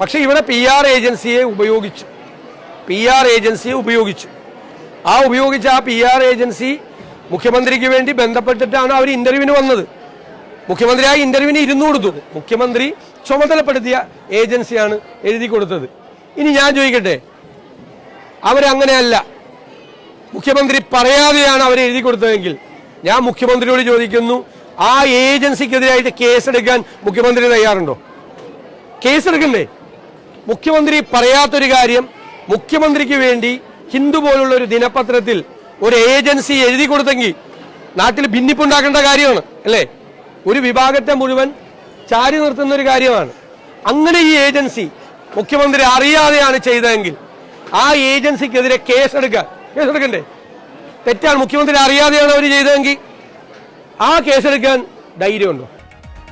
പക്ഷെ ഇവിടെ P R ഏജൻസിയെ ഉപയോഗിച്ചു. പി ആർ ഏജൻസിയെ ഉപയോഗിച്ചു. ആ ഉപയോഗിച്ച ആ പി ആർ ഏജൻസി മുഖ്യമന്ത്രിക്ക് വേണ്ടി ബന്ധപ്പെട്ടിട്ടാണ് അവർ ഇന്റർവ്യൂവിന് വന്നത്. മുഖ്യമന്ത്രി ആ ഇന്റർവ്യൂവിന് ഇരുന്നു കൊടുത്തു. മുഖ്യമന്ത്രി ചുമതലപ്പെടുത്തിയ ഏജൻസിയാണ് എഴുതി കൊടുത്തത്. ഇനി ഞാൻ ചോദിക്കട്ടെ? അവരങ്ങനെയല്ല. മുഖ്യമന്ത്രി പറയാതെയാണ് അവർ എഴുതി കൊടുത്തതെങ്കിൽ. ഞാൻ മുഖ്യമന്ത്രിയോട് ചോദിക്കുന്നു ആ ഏജൻസിക്കെതിരായിട്ട് കേസെടുക്കാൻ മുഖ്യമന്ത്രി തയ്യാറുണ്ടോ? കേസെടുക്കണ്ടേ? മുഖ്യമന്ത്രി പറയാത്തൊരു കാര്യം മുഖ്യമന്ത്രിക്ക് വേണ്ടി ഹിന്ദു പോലുള്ള ഒരു ദിനപത്രത്തിൽ ഒരു ഏജൻസി എഴുതി കൊടുത്തെങ്കിൽ നാട്ടിൽ ഭിന്നിപ്പുണ്ടാക്കേണ്ട കാര്യമാണ് അല്ലേ? ഒരു വിഭാഗത്തെ മുഴുവൻ ചാരി നിർത്തുന്ന ഒരു കാര്യമാണ്. അങ്ങനെ ഈ ഏജൻസി മുഖ്യമന്ത്രി അറിയാതെയാണ് ചെയ്തതെങ്കിൽ ആ ഏജൻസിക്കെതിരെ കേസെടുക്കുക. കേസെടുക്കണ്ടേ? തെറ്റാണ്. മുഖ്യമന്ത്രി അറിയാതെയാണ് അവർ ചെയ്തതെങ്കിൽ ആ കേസെടുക്കാൻ ധൈര്യമുണ്ടോ?